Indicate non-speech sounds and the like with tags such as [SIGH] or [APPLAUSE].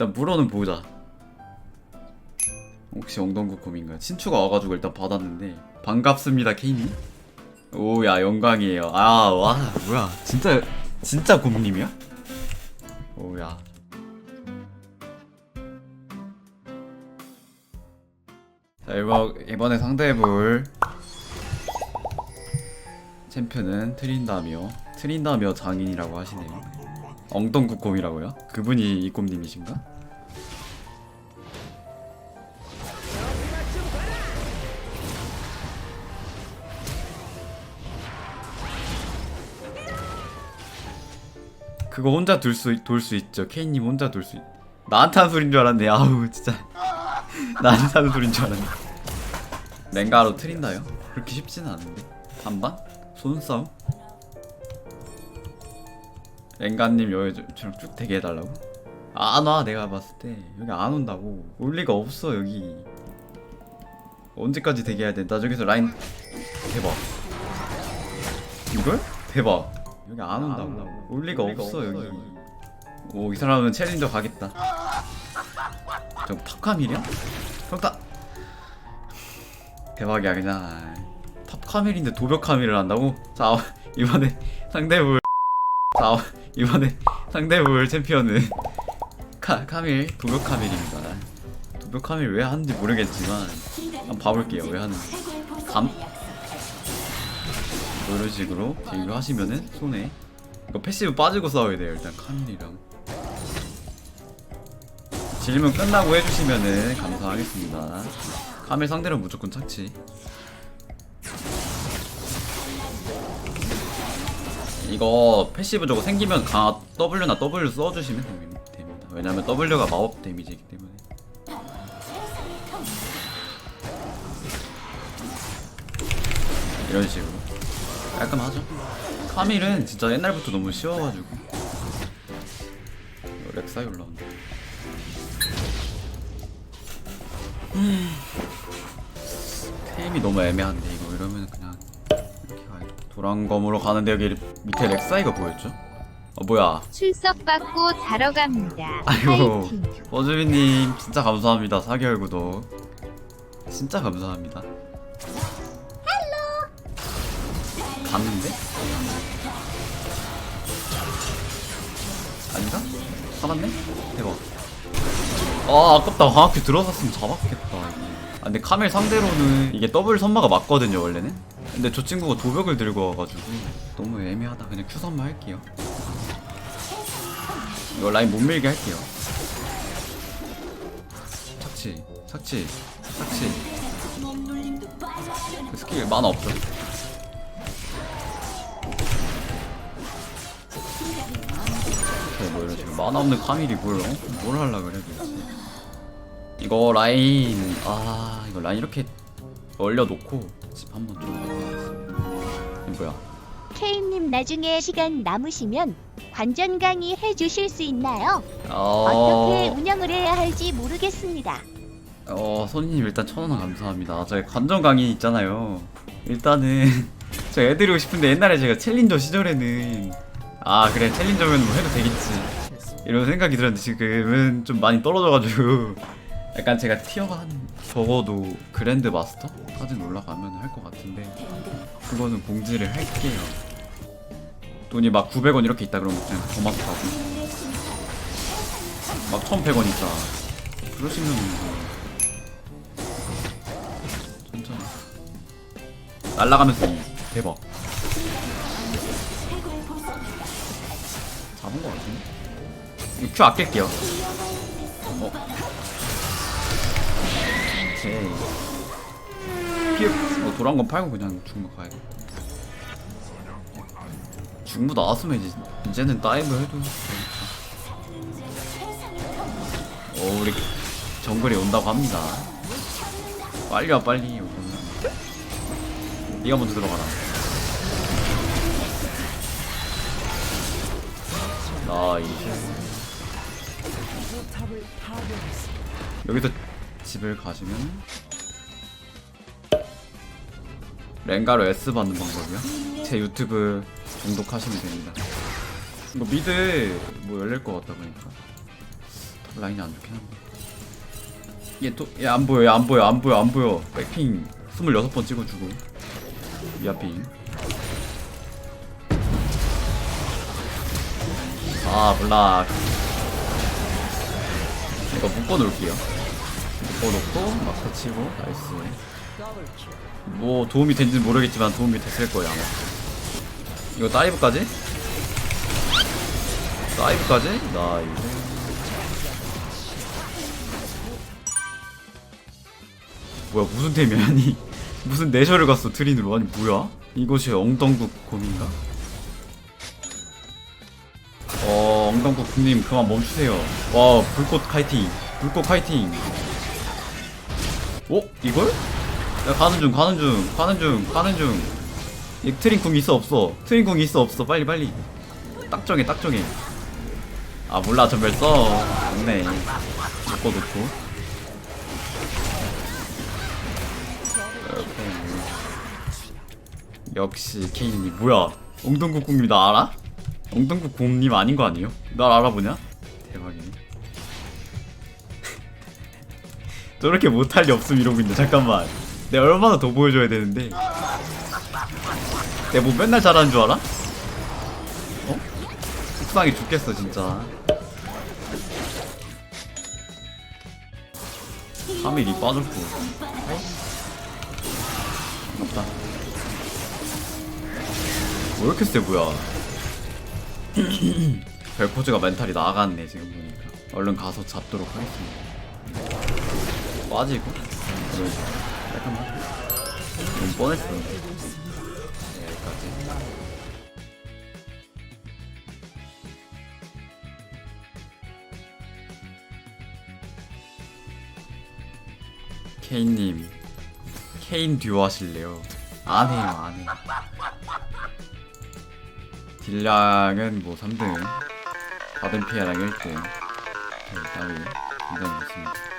일단 물어는 보자. 혹시 엉덩구콤인가요? 친추가 와가지고 일단 받았는데 반갑습니다 케이님. 오야 영광이에요. 아 와 뭐야 진짜 진짜 곰님이야? 오야. 자 이번 이번에 상대해볼 챔프는 트린다미오 트린다미오 장인이라고 하시네요. 엉덩구콤이라고요? 그분이 이꼼님이신가? 그거 혼자 돌수 돌수 있죠. 케이님 혼자 돌 수 있. 나한테 하는 소린 줄 알았네. 아우 진짜 [LAUGHS] 나한테 하는 소린 줄 알았네. 랭가로 트린다요? 그렇게 쉽지는 않은데. 반반? 손싸움? 랭가님 여기처럼 쭉 되게 해달라고? 안와 내가 봤을 때. 여기 안 온다고. 올 리가 없어 여기. 언제까지 되게 해야 돼? 나 저기서 라인 대박. 이걸? 대박. 여기 안 온다고. 올 리가 없어 여기. 오 이 사람은 챌린저 가겠다. 저 탑카밀이야? 평타 대박이야 그냥. 탑카밀인데 도벽카밀을 한다고? 자 이번에 [LAUGHS] 상대볼 자 [LAUGHS] 이번에 상대 볼 챔피언은 카, 카밀 도벽 카밀입니다. 도벽 카밀 왜 하는지 모르겠지만 한번 봐볼게요 왜 하는지. 감? 뭐 이런 식으로 딜을 하시면은 손에 이거 패시브 빠지고 싸워야 돼요 일단 카밀이랑. 질문 끝나고 해주시면은 감사하겠습니다. 카밀 상대로 무조건 착취 이거 패시브 저거 생기면 강화 W나 W 써주시면 됩니- 됩니다. 왜냐면 W가 마법 데미지이기 때문에. 이런 식으로. 깔끔하죠? 카밀은 진짜 옛날부터 너무 쉬워가지고. 렉사이 올라온다. 음. 템이 너무 애매한데 이거 이러면 도랑검으로 가는데 여기 밑에 렉사이가 보였죠? 어 뭐야 출석 받고 자러 갑니다. 아이고 파이팅. 버즈비님 진짜 감사합니다 4개월 구독 진짜 감사합니다 갔는데? 아닌가? 살았네? 대박 아 아깝다 방학교 들어갔으면 잡았겠다 이게. 아 근데 카멜 상대로는 이게 더블 선마가 맞거든요 원래는. 근데 저 친구가 도벽을 들고 와가지고 너무 애매하다. 그냥 큐 선마 할게요. 이거 라인 못 밀게 할게요. 착취 착취 착취. 그 스킬 만화 없죠. 오케이, 뭐 이런 식으로 만화 없는 카밀이 뭘, 어? 뭘 하려 그래 도대체 이거 라인 아 이거 라인 이렇게 얼려놓고 집 한번 좀 가보겠습니다 이거 뭐야 케이님 나중에 시간 남으시면 관전 강의 해주실 수 있나요? 어... 어떻게 운영을 해야 할지 모르겠습니다. 어, 손님 일단 천원 감사합니다. 저희 관전 강의 있잖아요. 일단은 [LAUGHS] 저 애드리고 싶은데 옛날에 제가 챌린저 시절에는 아 그래 챌린저면 뭐 해도 되겠지 이런 생각이 들었는데 지금은 좀 많이 떨어져가지고 약간 제가 티어가 한 적어도 그랜드 마스터까지는 올라가면 할 것 같은데 그거는 공지를 할게요. 돈이 막 900원 이렇게 있다 그러면 그냥 고맙다고. 막 1100원 있다. 그러시면 뭐 천천히 날라가면서 이 대박. 잡은 거 같은데? 큐 아낄게요 피 뭐, 돌아온 건 팔고 그냥 중국 가야 돼 중부 나왔으면 이제 이제는 다이브 해도 되니까. 오 우리 정글이 온다고 합니다. 빨리 와 빨리. 네가 먼저 들어가라. 나이스. 여기서 집을 가시면 랭가로 S 받는 방법이요? 제 유튜브 중독하시면 됩니다. 이거 미드 뭐 열릴 것 같다 보니까. 라인이 안 좋긴 한데. 얘또얘안 보여 얘 안 보여 안 보여 안 보여. 백핑 26번 찍어주고. 미아핑. 아 블락. 이거 묶어놓을게요. 묶어놓고 마크 치고 나이스 뭐 도움이 된지는 모르겠지만 도움이 됐을 거예요 아마 이거 다이브까지? 다이브까지? 나이스 뭐야 무슨 템이야 [LAUGHS] 아니 무슨 내셔를 갔어 트린으로 아니 뭐야 이것이 엉덩국 곰인가? 어 엉덩국 곰님 그만 멈추세요 와 불꽃 카이팅 불꽃 카이팅 어? 이걸? 야 가는 중 가는 중 가는 중 가는 중이 궁 있어 없어? 궁 있어 없어? 빨리 빨리. 딱 정해 딱 정해. 아 몰라 전멸 써. 좋네. 묶어놓고. 역시 케인이. 뭐야? 엉덩국 국님 나 알아? 엉덩국 국님 아닌 거 아니에요? 날 알아보냐? 대박이네. [LAUGHS] 저렇게 못할 리 없음 이러고 있네. 잠깐만 내가 얼마나 더 보여줘야 되는데. 내가 뭐 맨날 잘하는 줄 알아? 어? 속상해 죽겠어 진짜. 3일이 빠졌고. 반갑다. 왜 이렇게 세 뭐야 [CLEARS THROAT] 벨포즈가 멘탈이 나갔네 지금 보니까. 얼른 가서 잡도록 하겠습니다. 빠지고 잠깐만. 너무 뻔했어. 네, 여기까지. 케인님 케인 듀오 하실래요? 안 해요 안 해요. 딜량은 뭐 3등 받은 피해량 1등. 네, 따위 좋습니다